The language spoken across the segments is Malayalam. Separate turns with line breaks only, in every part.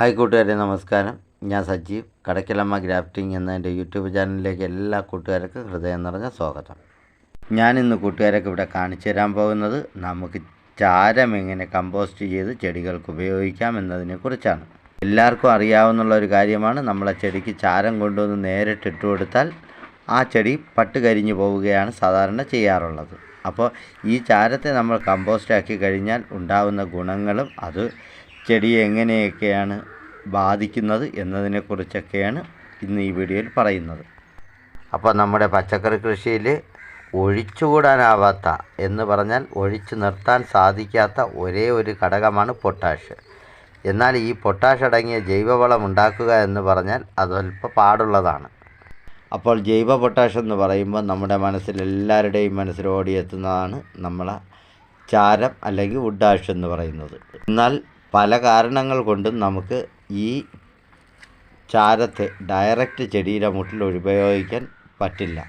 ഹായ് കൂട്ടുകാരെ നമസ്കാരം. ഞാൻ സജീവ്. കടക്കലമ്മ ഗ്രാഫ്റ്റിംഗ് എന്ന എന്റെ യൂട്യൂബ് ചാനലിലേക്ക് എല്ലാ കൂട്ടുകാർക്കും ഹൃദയം നിറഞ്ഞ സ്വാഗതം. ഞാൻ ഇന്ന് കൂട്ടുകാരൊക്കെ ഇവിടെ കാണിച്ചു തരാൻ പോകുന്നത് നമുക്ക് ചാരം എങ്ങനെ കമ്പോസ്റ്റ് ചെയ്ത് ചെടികൾക്ക് ഉപയോഗിക്കാം എന്നതിനെക്കുറിച്ചാണ് എല്ലാവർക്കും അറിയാവുന്ന ഒരു കാര്യമാണ് നമ്മളെ ചെടിക്ക് ചാരം കൊണ്ടുവന്ന് നേരിട്ട് ഇട്ട് കൊടുത്താൽ ആ ചെടി പട്ട് കരിഞ്ഞു പോവുകയാണ് സാധാരണ ചെയ്യാറുള്ളത്. അപ്പോൾ ഈ ചാരത്തെ നമ്മൾ കമ്പോസ്റ്റ് ആക്കി കഴിഞ്ഞാൽ ഉണ്ടാകുന്ന ഗുണങ്ങളും അത് ചെടിയെ എങ്ങനെയൊക്കെയാണ് ബാധിക്കുന്നത് എന്നതിനെക്കുറിച്ചൊക്കെയാണ് ഇന്ന് ഈ വീഡിയോയിൽ പറയുന്നത്. അപ്പോൾ നമ്മുടെ പച്ചക്കറി കൃഷിയിൽ ഒഴിച്ചുകൂടാനാവാത്ത എന്ന് പറഞ്ഞാൽ ഒഴിച്ചു നിർത്താൻ സാധിക്കാത്ത ഒരേ ഒരു ഘടകമാണ് പൊട്ടാഷ്. എന്നാൽ ഈ പൊട്ടാഷ് അടങ്ങിയ ജൈവവളം ഉണ്ടാക്കുക എന്ന് പറഞ്ഞാൽ അതല്പം പാടുള്ളതാണ്. അപ്പോൾ ജൈവ പൊട്ടാഷ് എന്ന് പറയുമ്പോൾ നമ്മുടെ മനസ്സിൽ എല്ലാവരുടെയും മനസ്സിൽ ഓടിയെത്തുന്നതാണ് നമ്മളെ ചാരം അല്ലെങ്കിൽ വുഡാഷ് എന്ന് പറയുന്നത്. എന്നാൽ പല കാരണങ്ങൾ കൊണ്ടും നമുക്ക് ഈ ചാരത്തെ ഡയറക്റ്റ് ചെടിയുടെ മുട്ടിൽ ഉപയോഗിക്കാൻ പറ്റില്ല.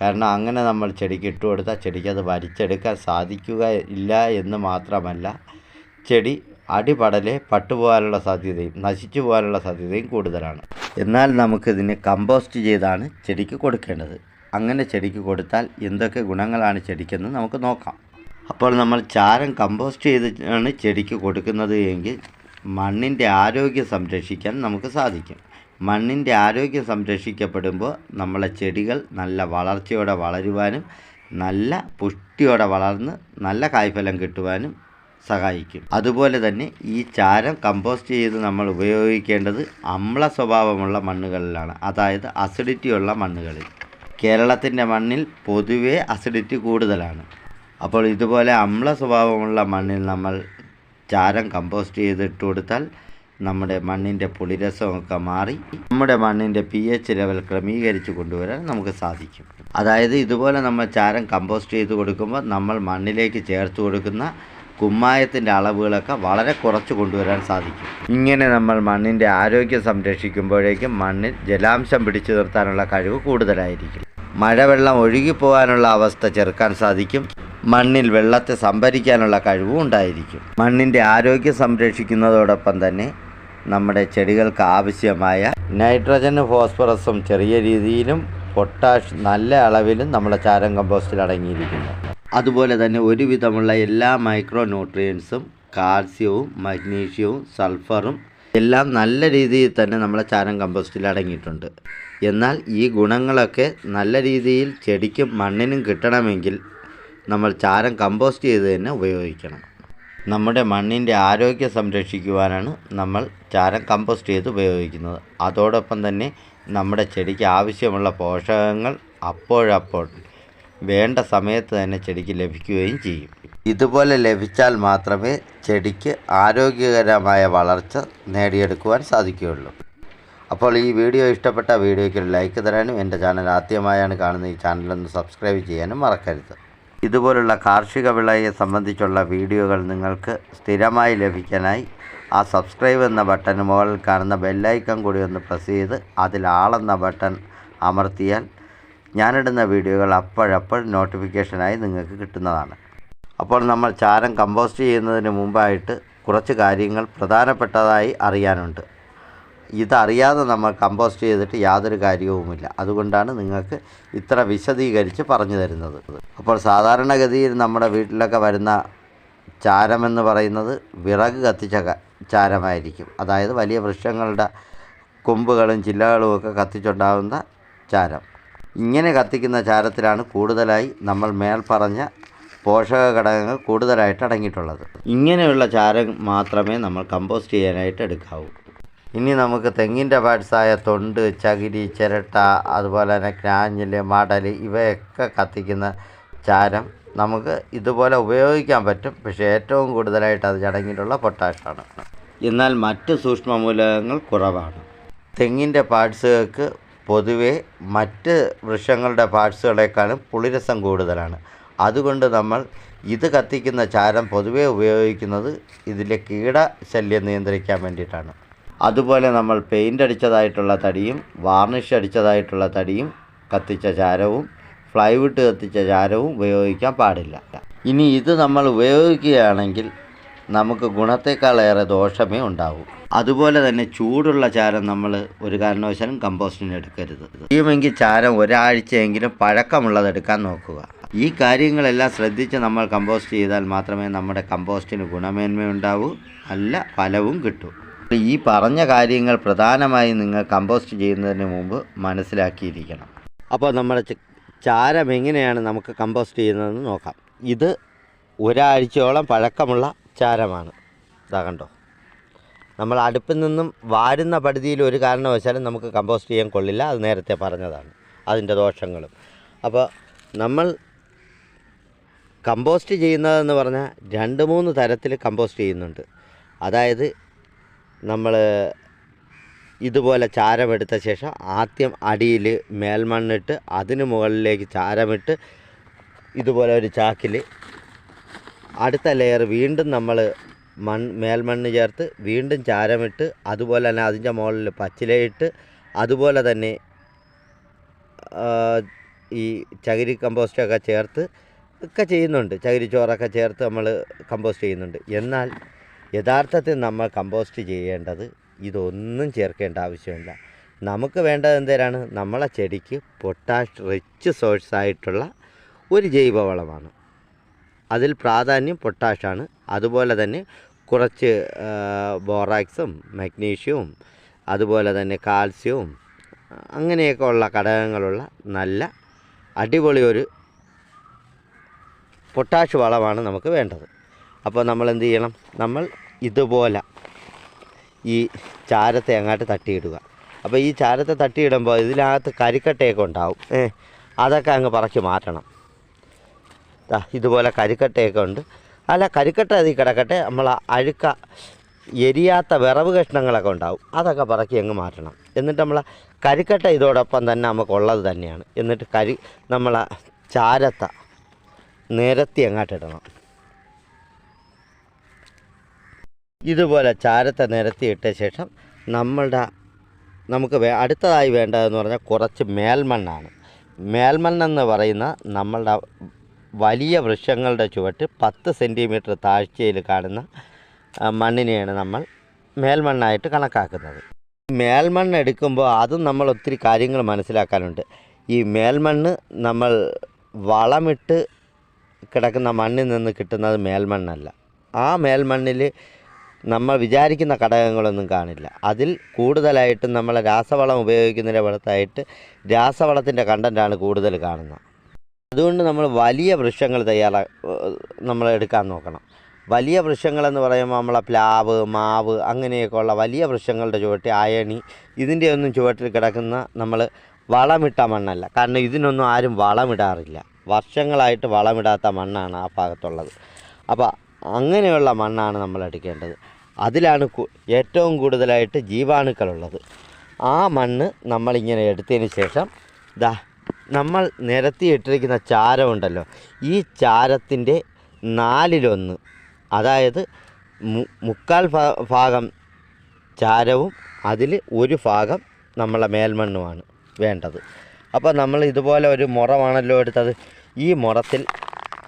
കാരണം അങ്ങനെ നമ്മൾ ചെടിക്ക് ഇട്ട് കൊടുത്താൽ ചെടിക്കത് വരിച്ചെടുക്കാൻ സാധിക്കുക ഇല്ല എന്ന് മാത്രമല്ല ചെടി അടിപടലെ പട്ടുപോകാനുള്ള സാധ്യതയും നശിച്ചു പോകാനുള്ള സാധ്യതയും കൂടുതലാണ്. എന്നാൽ നമുക്കിതിന് കമ്പോസ്റ്റ് ചെയ്താണ് ചെടിക്ക് കൊടുക്കേണ്ടത്. അങ്ങനെ ചെടിക്ക് കൊടുത്താൽ എന്തൊക്കെ ഗുണങ്ങളാണ് ചെടിക്കെന്ന് നമുക്ക് നോക്കാം. അപ്പോൾ നമ്മൾ ചാരം കമ്പോസ്റ്റ് ചെയ്താണ് ചെടിക്ക് കൊടുക്കുന്നത് എങ്കിൽ മണ്ണിന്റെ ആരോഗ്യം സംരക്ഷിക്കാൻ നമുക്ക് സാധിക്കും. മണ്ണിന്റെ ആരോഗ്യം സംരക്ഷിക്കപ്പെടുമ്പോൾ നമ്മളെ ചെടികൾ നല്ല വളർച്ചയോടെ വളരുവാനും നല്ല പുഷ്ടിയോടെ വളർന്ന് നല്ല കായ്ഫലം കിട്ടുവാനും സഹായിക്കും. അതുപോലെ തന്നെ ഈ ചാരം കമ്പോസ്റ്റ് ചെയ്ത് നമ്മൾ ഉപയോഗിക്കേണ്ടത് അമ്ല സ്വഭാവമുള്ള മണ്ണുകളിലാണ് അതായത് അസിഡിറ്റിയുള്ള മണ്ണുകളിൽ. കേരളത്തിന്റെ മണ്ണിൽ പൊതുവേ അസിഡിറ്റി കൂടുതലാണ്. അപ്പോൾ ഇതുപോലെ അമ്ല സ്വഭാവമുള്ള മണ്ണിൽ നമ്മൾ ചാരം കമ്പോസ്റ്റ് ചെയ്തിട്ട് കൊടുത്താൽ നമ്മുടെ മണ്ണിന്റെ പുളിരസമൊക്കെ മാറി നമ്മുടെ മണ്ണിന്റെ പി എച്ച് ലെവൽ ക്രമീകരിച്ച് കൊണ്ടുവരാൻ നമുക്ക് സാധിക്കും. അതായത് ഇതുപോലെ നമ്മൾ ചാരം കമ്പോസ്റ്റ് ചെയ്ത് കൊടുക്കുമ്പോൾ നമ്മൾ മണ്ണിലേക്ക് ചേർത്ത് കൊടുക്കുന്ന കുമ്മായത്തിന്റെ അളവുകളൊക്കെ വളരെ കുറച്ച് കൊണ്ടുവരാൻ സാധിക്കും. ഇങ്ങനെ നമ്മൾ മണ്ണിന്റെ ആരോഗ്യം സംരക്ഷിക്കുമ്പോഴേക്കും മണ്ണിൽ ജലാംശം പിടിച്ചു നിർത്താനുള്ള കഴിവ് കൂടുതലായിരിക്കും. മഴവെള്ളം ഒഴുകിപ്പോകാനുള്ള അവസ്ഥ ചെറുക്കാൻ സാധിക്കും. മണ്ണിൽ വെള്ളത്തെ സംഭരിക്കാനുള്ള കഴിവും ഉണ്ടായിരിക്കും. മണ്ണിന്റെ ആരോഗ്യം സംരക്ഷിക്കുന്നതോടൊപ്പം തന്നെ നമ്മുടെ ചെടികൾക്ക് ആവശ്യമായ നൈട്രജനും ഫോസ്ഫറസും ചെറിയ രീതിയിലും പൊട്ടാഷ് നല്ല അളവിലും നമ്മുടെ ചാരം കമ്പോസ്റ്റിൽ അടങ്ങിയിരിക്കുന്നു. അതുപോലെ തന്നെ ഒരുവിധമുള്ള എല്ലാ മൈക്രോ ന്യൂട്രിയൻസും കാൽസ്യവും മഗ്നീഷ്യവും സൾഫറും എല്ലാം നല്ല രീതിയിൽ തന്നെ നമ്മളെ ചാരം കമ്പോസ്റ്റിൽ അടങ്ങിയിട്ടുണ്ട്. എന്നാൽ ഈ ഗുണങ്ങളൊക്കെ നല്ല രീതിയിൽ ചെടിക്കും മണ്ണിനും കിട്ടണമെങ്കിൽ നമ്മൾ ചാരം കമ്പോസ്റ്റ് ചെയ്ത് തന്നെ ഉപയോഗിക്കണം. നമ്മുടെ മണ്ണിന്റെ ആരോഗ്യം സംരക്ഷിക്കുവാനാണ് നമ്മൾ ചാരം കമ്പോസ്റ്റ് ചെയ്ത് ഉപയോഗിക്കുന്നത്. അതോടൊപ്പം തന്നെ നമ്മുടെ ചെടിക്ക് ആവശ്യമുള്ള പോഷകങ്ങൾ അപ്പോഴപ്പോൾ വേണ്ട സമയത്ത് തന്നെ ചെടിക്ക് ലഭിക്കുകയും ചെയ്യും. ഇതുപോലെ ലഭിച്ചാൽ മാത്രമേ ചെടിക്ക് ആരോഗ്യകരമായ വളർച്ച നേടിയെടുക്കുവാൻ സാധിക്കുകയുള്ളൂ. അപ്പോൾ ഈ വീഡിയോ ഇഷ്ടപ്പെട്ട വീഡിയോയ്ക്ക് ഒരു ലൈക്ക് തരാനും എന്റെ ചാനൽ ആദ്യമായാണ് കാണുന്ന ഈ ചാനലൊന്ന് സബ്സ്ക്രൈബ് ചെയ്യാനും മറക്കരുത്. ഇതുപോലുള്ള കാർഷിക വിളയെ സംബന്ധിച്ചുള്ള വീഡിയോകൾ നിങ്ങൾക്ക് സ്ഥിരമായി ലഭിക്കാനായി ആ സബ്സ്ക്രൈബ് എന്ന ബട്ടന് മുകളിൽ കാണുന്ന ബെല്ലൈക്കൺ കൂടി ഒന്ന് പ്രസ് ചെയ്ത് അതിൽ ആളെന്ന ബട്ടൺ അമർത്തിയാൽ ഞാനിടുന്ന വീഡിയോകൾ അപ്പോഴപ്പോൾ നോട്ടിഫിക്കേഷനായി നിങ്ങൾക്ക് കിട്ടുന്നതാണ്. അപ്പോൾ നമ്മൾ ചാരം കമ്പോസ്റ്റ് ചെയ്യുന്നതിന് മുമ്പായിട്ട് കുറച്ച് കാര്യങ്ങൾ പ്രധാനപ്പെട്ടതായി അറിയാനുണ്ട്. ഇതറിയാതെ നമ്മൾ കമ്പോസ്റ്റ് ചെയ്തിട്ട് യാതൊരു കാര്യവുമില്ല. അതുകൊണ്ടാണ് നിങ്ങൾക്ക് ഇത്ര വിശദീകരിച്ച് പറഞ്ഞു തരുന്നത്. അപ്പോൾ സാധാരണഗതിയിൽ നമ്മുടെ വീട്ടിലൊക്കെ വരുന്ന ചാരമെന്ന് പറയുന്നത് വിറക് കത്തിച്ച ചാരമായിരിക്കും. അതായത് വലിയ വൃക്ഷങ്ങളുടെ കൊമ്പുകളും ചില്ലകളും ഒക്കെ കത്തിച്ചുണ്ടാകുന്ന ചാരം. ഇങ്ങനെ കത്തിക്കുന്ന ചാരത്തിലാണ് കൂടുതലായി നമ്മൾ മേൽ പറഞ്ഞ പോഷക ഘടകങ്ങൾ കൂടുതലായിട്ട് അടങ്ങിയിട്ടുള്ളത്. ഇങ്ങനെയുള്ള ചാരം മാത്രമേ നമ്മൾ കമ്പോസ്റ്റ് ചെയ്യാനായിട്ട് എടുക്കാവൂ. ഇനി നമുക്ക് തെങ്ങിന്റെ പാർട്സായ തൊണ്ട് ചകിരി ചിരട്ട അതുപോലെ തന്നെ ക്രാഞ്ഞിൽ മടൽ ഇവയൊക്കെ കത്തിക്കുന്ന ചാരം നമുക്ക് ഇതുപോലെ ഉപയോഗിക്കാൻ പറ്റും. പക്ഷേ ഏറ്റവും കൂടുതലായിട്ട് അത് അടങ്ങിയിട്ടുള്ള പൊട്ടാഷാണ് എന്നാൽ മറ്റ് സൂക്ഷ്മമൂലകങ്ങൾ കുറവാണ്. തെങ്ങിന്റെ പാർട്സുകൾക്ക് പൊതുവേ മറ്റ് വൃക്ഷങ്ങളുടെ പാർട്സുകളെക്കാളും പുളിരസം കൂടുതലാണ്. അതുകൊണ്ട് നമ്മൾ ഇത് കത്തിക്കുന്ന ചാരം പൊതുവേ ഉപയോഗിക്കുന്നത് ഇതിലെ കീടശല്യം നിയന്ത്രിക്കാൻ വേണ്ടിയിട്ടാണ്. അതുപോലെ നമ്മൾ പെയിന്റ് അടിച്ചതായിട്ടുള്ള തടിയും വാർണിഷ് അടിച്ചതായിട്ടുള്ള തടിയും കത്തിച്ച ചാരവും ഫ്ലൈവുഡ് കത്തിച്ച ചാരവും ഉപയോഗിക്കാൻ പാടില്ല. ഇനി ഇത് നമ്മൾ ഉപയോഗിക്കുകയാണെങ്കിൽ നമുക്ക് ഗുണത്തേക്കാളേറെ ദോഷമേ ഉണ്ടാവൂ. അതുപോലെ തന്നെ ചൂടുള്ള ചാരം നമ്മൾ ഒരു കാരണവശാലും കമ്പോസ്റ്റിന് എടുക്കരുത്. ചെയ്യുമെങ്കിൽ ചാരം ഒരാഴ്ചയെങ്കിലും പഴക്കമുള്ളത് എടുക്കാൻ നോക്കുക. ഈ കാര്യങ്ങളെല്ലാം ശ്രദ്ധിച്ച് നമ്മൾ കമ്പോസ്റ്റ് ചെയ്താൽ മാത്രമേ നമ്മുടെ കമ്പോസ്റ്റിന് ഗുണമേന്മയുണ്ടാവൂ. നല്ല ഫലവും കിട്ടൂ. ഈ പറഞ്ഞ കാര്യങ്ങൾ പ്രധാനമായും നിങ്ങൾ കമ്പോസ്റ്റ് ചെയ്യുന്നതിന് മുമ്പ് മനസ്സിലാക്കിയിരിക്കണം. അപ്പോൾ നമ്മുടെ ചാരം എങ്ങനെയാണ് നമുക്ക് കമ്പോസ്റ്റ് ചെയ്യുന്നതെന്ന് നോക്കാം. ഇത് ഒരാഴ്ചയോളം പഴക്കമുള്ള ചാരമാണ്. ഇതാ കണ്ടോ? നമ്മൾ അടുപ്പിൽ നിന്നും വാരുന്ന പടുതിയിൽ ഒരു കാരണവശാലും നമുക്ക് കമ്പോസ്റ്റ് ചെയ്യാൻ കൊള്ളില്ല. അത് നേരത്തെ പറഞ്ഞതാണ്. അതിന്റെ ദോഷങ്ങളും. അപ്പോൾ നമ്മൾ കമ്പോസ്റ്റ് ചെയ്യുന്നതെന്ന് പറഞ്ഞാൽ രണ്ട് മൂന്ന് തരത്തിൽ കമ്പോസ്റ്റ് ചെയ്യുന്നുണ്ട്. അതായത് നമ്മൾ ഇതുപോലെ ചാരമെടുത്ത ശേഷം ആദ്യം അടിയിൽ മേൽമണ്ണിട്ട് അതിന് മുകളിലേക്ക് ചാരമിട്ട് ഇതുപോലെ ഒരു ചാക്കിൽ അടുത്ത ലെയർ വീണ്ടും നമ്മൾ മൺ മേൽമണ്ണ് ചേർത്ത് വീണ്ടും ചാരമിട്ട് അതുപോലെ തന്നെ അതിന്റെ മുകളിൽ പച്ചിലയിട്ട് അതുപോലെ തന്നെ ഈ ചകിരി കമ്പോസ്റ്റൊക്കെ ചേർത്ത് ഒക്കെ ചെയ്യുന്നുണ്ട്. ചകിരിച്ചോറൊക്കെ ചേർത്ത് നമ്മൾ കമ്പോസ്റ്റ് ചെയ്യുന്നുണ്ട്. എന്നാൽ യഥാർത്ഥത്തിൽ നമ്മൾ കമ്പോസ്റ്റ് ചെയ്യേണ്ടത് ഇതൊന്നും ചേർക്കേണ്ട ആവശ്യമില്ല. നമുക്ക് വേണ്ടത് എന്തേരാണ്? നമ്മളെ ചെടിക്ക് പൊട്ടാഷ് റിച്ച് സോഴ്സ് ആയിട്ടുള്ള ഒരു ജൈവവളമാണ്. അതിൽ പ്രാധാന്യം പൊട്ടാഷാണ്. അതുപോലെ തന്നെ കുറച്ച് ബോറാക്സും മഗ്നീഷ്യവും അതുപോലെ തന്നെ കാൽസ്യവും അങ്ങനെയൊക്കെ ഉള്ള ഘടകങ്ങളുള്ള നല്ല അടിപൊളി ഒരു പൊട്ടാഷ് വളമാണ് നമുക്ക് വേണ്ടത്. അപ്പോൾ നമ്മൾ എന്ത് ചെയ്യണം? നമ്മൾ ഇതുപോലെ ഈ ചാരത്തെ അങ്ങോട്ട് തട്ടിയിടുക. അപ്പോൾ ഈ ചാരത്തെ തട്ടിയിടുമ്പോൾ ഇതിനകത്ത് കരിക്കട്ടയൊക്കെ ഉണ്ടാവും. ഏ അതൊക്കെ അങ്ങ് പറക്കി മാറ്റണം. ഇതുപോലെ കരിക്കട്ടയൊക്കെ ഉണ്ട്. അല്ല കരിക്കട്ട അതിൽ കിടക്കട്ടെ. നമ്മൾ അഴുക്ക എരിയാത്ത വിറവ് കഷ്ണങ്ങളൊക്കെ ഉണ്ടാവും. അതൊക്കെ പറക്കി അങ്ങ് മാറ്റണം. എന്നിട്ട് നമ്മൾ കരിക്കട്ട ഇതോടൊപ്പം തന്നെ നമുക്കുള്ളത് തന്നെയാണ്. എന്നിട്ട് കരി നമ്മൾ ചാരത്ത നിരത്തി അങ്ങോട്ടിടണം. ഇതുപോലെ ചാരത്തെ നിരത്തിയിട്ട ശേഷം നമ്മളുടെ നമുക്ക് അടുത്തതായി വേണ്ടതെന്ന് പറഞ്ഞാൽ കുറച്ച് മേൽമണ്ണാണ്. മേൽമണ്ണെന്ന് പറയുന്ന നമ്മളുടെ വലിയ വൃക്ഷങ്ങളുടെ ചുവട്ട് പത്ത് സെന്റിമീറ്റർ താഴ്ചയിൽ കാണുന്ന മണ്ണിനെയാണ് നമ്മൾ മേൽമണ്ണായിട്ട് കണക്കാക്കുന്നത്. മേൽമണ്ണ് എടുക്കുമ്പോൾ അതും നമ്മൾ ഒത്തിരി കാര്യങ്ങൾ മനസ്സിലാക്കാനുണ്ട്. ഈ മേൽമണ്ണ് നമ്മൾ വളമിട്ട് കിടക്കുന്ന മണ്ണിൽ നിന്ന് കിട്ടുന്നത് മേൽമണ്ണല്ല. ആ മേൽമണ്ണിൽ നമ്മൾ വിചാരിക്കുന്ന ഘടകങ്ങളൊന്നും കാണില്ല. അതിൽ കൂടുതലായിട്ടും നമ്മൾ രാസവളം ഉപയോഗിക്കുന്നതിന്റെ പുറത്തായിട്ട് രാസവളത്തിന്റെ കണ്ടന്റാണ് കൂടുതൽ കാണുന്നത്. അതുകൊണ്ട് നമ്മൾ വലിയ വൃക്ഷങ്ങൾ തയ്യാറാ നമ്മൾ എടുക്കാൻ നോക്കണം. വലിയ വൃക്ഷങ്ങളെന്ന് പറയുമ്പോൾ നമ്മളെ പ്ലാവ് മാവ് അങ്ങനെയൊക്കെയുള്ള വലിയ വൃക്ഷങ്ങളുടെ ചുവട്ടിൽ അയണി ഇതിന്റെ ഒന്നും ചുവട്ടിൽ കിടക്കുന്ന നമ്മൾ വളമിട്ട മണ്ണല്ല. കാരണം ഇതിനൊന്നും ആരും വളമിടാറില്ല. വർഷങ്ങളായിട്ട് വളമിടാത്ത മണ്ണാണ് ആ ഭാഗത്തുള്ളത്. അപ്പോൾ അങ്ങനെയുള്ള മണ്ണാണ് നമ്മൾ എടുക്കേണ്ടത്. അതിലാണ് ഏറ്റവും കൂടുതലായിട്ട് ജീവാണുക്കളുള്ളത്. ആ മണ്ണ് നമ്മളിങ്ങനെ എടുത്തതിന് ശേഷം ദാ നമ്മൾ നിരത്തിയിട്ടിരിക്കുന്ന ചാരമുണ്ടല്ലോ ഈ ചാരത്തിന്റെ നാലിലൊന്ന് അതായത് മുക്കാൽ ഭാഗം ചാരവും അതിൽ ഒരു ഭാഗം നമ്മളെ മേൽമണ്ണുമാണ് വേണ്ടത്. അപ്പോൾ നമ്മൾ ഇതുപോലെ ഒരു മുറമാണല്ലോ എടുത്തത്. ഈ മുറത്തിൽ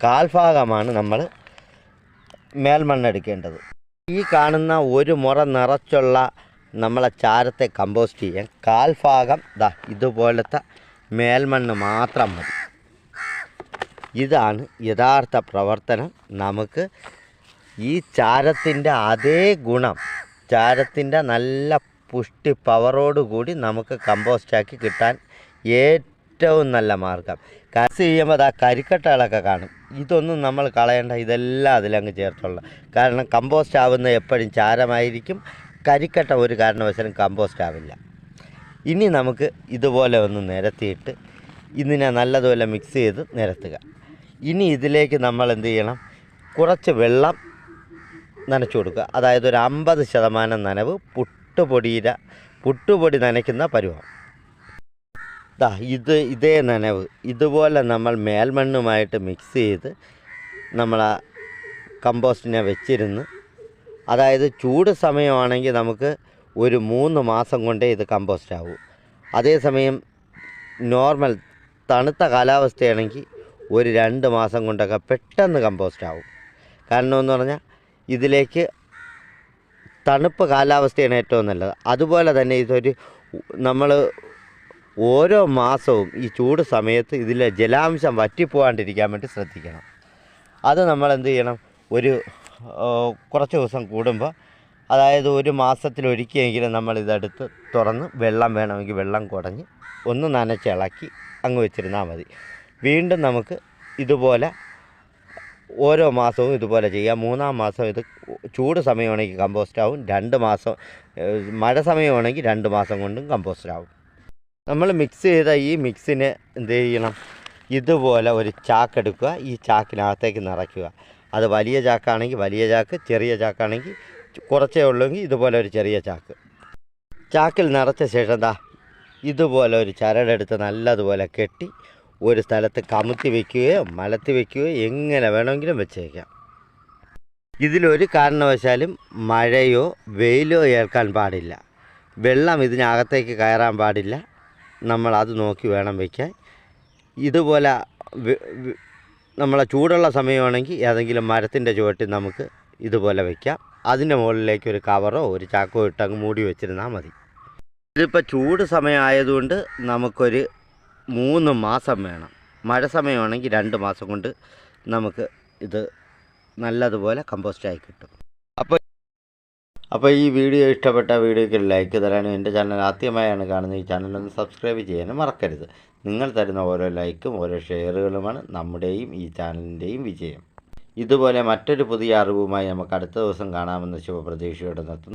കാൽഭാഗമാണ് നമ്മൾ മേൽമണ്ണ് എടുക്കേണ്ടത് ഈ കാണുന്ന ഒരു മുറ നിറച്ചുള്ള നമ്മളെ ചാരത്തെ കമ്പോസ്റ്റ് ചെയ്യാൻ കാൽഭാഗം ദാ ഇതുപോലത്തെ മേൽമണ്ണ് മാത്രം മതി. ഇതാണ് യഥാർത്ഥ പ്രവർത്തനം. നമുക്ക് ഈ ചാരത്തിന്റെ അതേ ഗുണം ചാരത്തിന്റെ നല്ല പുഷ്ടി പവറോടുകൂടി നമുക്ക് കമ്പോസ്റ്റാക്കി കിട്ടാൻ ഏറ്റവും നല്ല മാർഗം. കസ് ചെയ്യുമ്പോൾ ആ കരിക്കട്ടകളൊക്കെ കാണും. ഇതൊന്നും നമ്മൾ കളയേണ്ട ഇതെല്ലാം അതിലങ്ങ് ചേർത്തുള്ള. കാരണം കമ്പോസ്റ്റ് ആവുന്ന എപ്പോഴും ചാരമായിരിക്കും. കരിക്കട്ട ഒരു കാരണവശാലും കമ്പോസ്റ്റ് ആവില്ല. ഇനി നമുക്ക് ഇതുപോലെ ഒന്ന് നിരത്തിയിട്ട് ഇതിനെ നല്ലതുപോലെ മിക്സ് ചെയ്ത് നിരത്തുക. ഇനി ഇതിലേക്ക് നമ്മൾ എന്ത് ചെയ്യണം? കുറച്ച് വെള്ളം നനച്ചു കൊടുക്കുക. അതായത് ഒരു അമ്പത് ശതമാനം നനവ് പുട്ടുപൊടിയുടെ പുട്ടുപൊടി നനയ്ക്കുന്ന പരുവം. ദാ ഇത് ഇതേ നനവ്. ഇതുപോലെ നമ്മൾ മേൽമണ്ണുമായിട്ട് മിക്സ് ചെയ്ത് നമ്മൾ ആ കമ്പോസ്റ്റിനെ വെച്ചിരുന്ന് അതായത് ചൂട് സമയമാണെങ്കിൽ നമുക്ക് ഒരു മൂന്ന് മാസം കൊണ്ടേ ഇത് കമ്പോസ്റ്റ് ആവൂ. അതേസമയം നോർമൽ തണുത്ത കാലാവസ്ഥയാണെങ്കിൽ ഒരു രണ്ട് മാസം കൊണ്ടൊക്കെ പെട്ടെന്ന് കമ്പോസ്റ്റ് ആവും. കാരണം എന്ന് പറഞ്ഞാൽ ഇതിലേക്ക് തണുപ്പ് കാലാവസ്ഥയാണ് ഏറ്റവും നല്ലത്. അതുപോലെ തന്നെ ഇതൊരു നമ്മൾ ഓരോ മാസവും ഈ ചൂട് സമയത്ത് ഇതിലെ ജലാംശം വറ്റിപ്പോകാണ്ടിരിക്കാൻ വേണ്ടി ശ്രദ്ധിക്കണം. അത് നമ്മൾ എന്ത് ചെയ്യണം? ഒരു കുറച്ച് ദിവസം കൂടുമ്പോൾ അതായത് ഒരു മാസത്തിലൊരിക്കലെങ്കിലും നമ്മൾ ഇതെടുത്ത് തുറന്ന് വെള്ളം വേണമെങ്കിൽ വെള്ളം കുടഞ്ഞ് ഒന്ന് നനച്ചിളക്കി അങ്ങ് വെച്ചിരുന്നാൽ മതി. വീണ്ടും നമുക്ക് ഇതുപോലെ ഓരോ മാസവും ഇതുപോലെ ചെയ്യാം. മൂന്നാം മാസം ഇത് ചൂട് സമയമാണെങ്കിൽ കമ്പോസ്റ്റ് ആവും രണ്ട് മാസം മഴ സമയമാണെങ്കിൽ രണ്ട് മാസം കൊണ്ടും കമ്പോസ്റ്റ് ആവും നമ്മൾ മിക്സ് ചെയ്ത ഈ മിക്സിനെ എന്ത് ചെയ്യണം? ഇതുപോലെ ഒരു ചാക്ക് എടുക്കുക. ഈ ചാക്കിനകത്തേക്ക് നിറയ്ക്കുക. അത് വലിയ ചാക്കാണെങ്കിൽ വലിയ ചാക്ക് ചെറിയ ചാക്കാണെങ്കിൽ കുറച്ചേ ഉള്ളെങ്കിൽ ഇതുപോലെ ഒരു ചെറിയ ചാക്ക്. ചാക്കിൽ നിറച്ച ശേഷം എന്താ ഇതുപോലെ ഒരു ചരടെടുത്ത് നല്ലതുപോലെ കെട്ടി ഒരു സ്ഥലത്ത് കമുത്തി വയ്ക്കുകയോ മലത്തി വയ്ക്കുകയോ എങ്ങനെ വേണമെങ്കിലും വെച്ചേക്കാം. ഇതിലൊരു കാരണവശാലും മഴയോ വെയിലോ ഏൽക്കാൻ പാടില്ല. വെള്ളം ഇതിനകത്തേക്ക് കയറാൻ പാടില്ല. നമ്മൾ അത് നോക്കി വേണം വയ്ക്കാൻ. ഇതുപോലെ നമ്മളെ ചൂടുള്ള സമയമാണെങ്കിൽ ഏതെങ്കിലും മരത്തിന്റെ ചുവട്ടിൽ നമുക്ക് ഇതുപോലെ വയ്ക്കാം. അതിന്റെ മുകളിലേക്ക് ഒരു കവറോ ഒരു ചാക്കോ ഇട്ടങ്ങ് മൂടി വെച്ചിരുന്നാൽ മതി. ഇതിപ്പോൾ ചൂട് സമയമായതുകൊണ്ട് നമുക്കൊരു മൂന്ന് മാസം വേണം. മഴ സമയമാണെങ്കിൽ രണ്ട് മാസം കൊണ്ട് നമുക്ക് ഇത് നല്ലതുപോലെ കമ്പോസ്റ്റായി കിട്ടും. അപ്പോൾ അപ്പോൾ ഈ വീഡിയോ ഇഷ്ടപ്പെട്ട വീഡിയോയ്ക്ക് ലൈക്ക് തരാനും എന്റെ ചാനൽ ആദ്യമായാണ് കാണുന്നത് ഈ ചാനലൊന്ന് സബ്സ്ക്രൈബ് ചെയ്യാനും മറക്കരുത്. നിങ്ങൾ തരുന്ന ഓരോ ലൈക്കും ഓരോ ഷെയറുകളുമാണ് നമ്മുടെയും ഈ ചാനലിന്റെയും വിജയം. ഇതുപോലെ മറ്റൊരു പുതിയ അറിവുമായി നമുക്ക് അടുത്ത ദിവസം കാണാമെന്ന് ശുഭപ്രതീക്ഷയോടെ നിർത്തുന്നു.